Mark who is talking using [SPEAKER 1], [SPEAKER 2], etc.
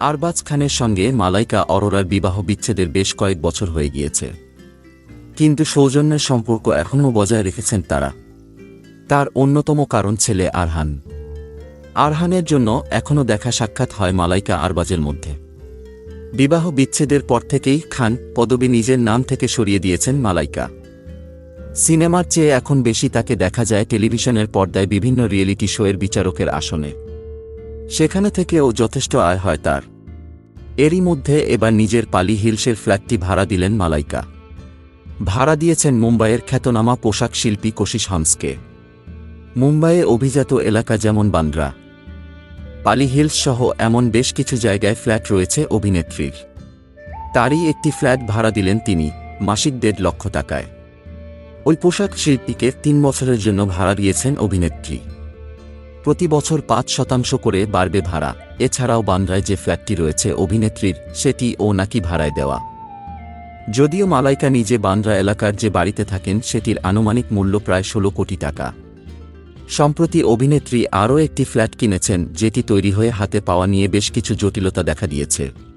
[SPEAKER 1] আরবাজ খানের সঙ্গে মালাইকা অরোরার বিবাহ বিচ্ছেদের বেশ কয়েক বছর হয়ে গিয়েছে। কিন্তু সৌজন্যের সম্পর্ক এখনও বজায় রেখেছেন তারা। তার অন্যতম কারণ ছেলে আরহান। আরহানের জন্য এখনও দেখা সাক্ষাৎ হয় মালাইকা আরবাজের মধ্যে। বিবাহ বিচ্ছেদের পর থেকেই খান পদবী নিজের নাম থেকে সরিয়ে দিয়েছেন মালাইকা। সিনেমার চেয়ে এখন বেশি তাকে দেখা যায় টেলিভিশনের পর্দায় বিভিন্ন রিয়েলিটি শোয়ের বিচারকের আসনে। সেখানে থেকেও যথেষ্ট আয় হয় তার। এরই মধ্যে এবার নিজের পালি হিলসের ফ্ল্যাটটি ভাড়া দিলেন মালাইকা। ভাড়া দিয়েছেন মুম্বাইয়ের খ্যাতনামা পোশাক শিল্পী কোশিস হামসকে মুম্বাইয়ে অভিজাত এলাকা যেমন বান্দ্রা। পালি হিলস সহ এমন বেশ কিছু জায়গায় ফ্ল্যাট রয়েছে অভিনেত্রীর। তারই একটি ফ্ল্যাট ভাড়া দিলেন তিনি, মাসিক দেড় লক্ষ টাকায়। ওই পোশাক শিল্পীকে তিন বছরের জন্য ভাড়া দিয়েছেন অভিনেত্রী। প্রতি বছর পাঁচ শতাংশ করে বাড়বে ভাড়া। এছাড়াও বান্দ্রায় যে ফ্ল্যাটটি রয়েছে অভিনেত্রীর সেটি ও নাকি ভাড়ায় দেওয়া। যদিও মালাইকা নিজে বান্দ্রা এলাকার যে বাড়িতে থাকেন, সেটির আনুমানিক মূল্য প্রায় ষোলো কোটি টাকা। সম্প্রতি অভিনেত্রী আরও একটি ফ্ল্যাট কিনেছেন, যেটি তৈরি হয়ে হাতে পাওয়া নিয়ে বেশ কিছু জটিলতা দেখা দিয়েছে।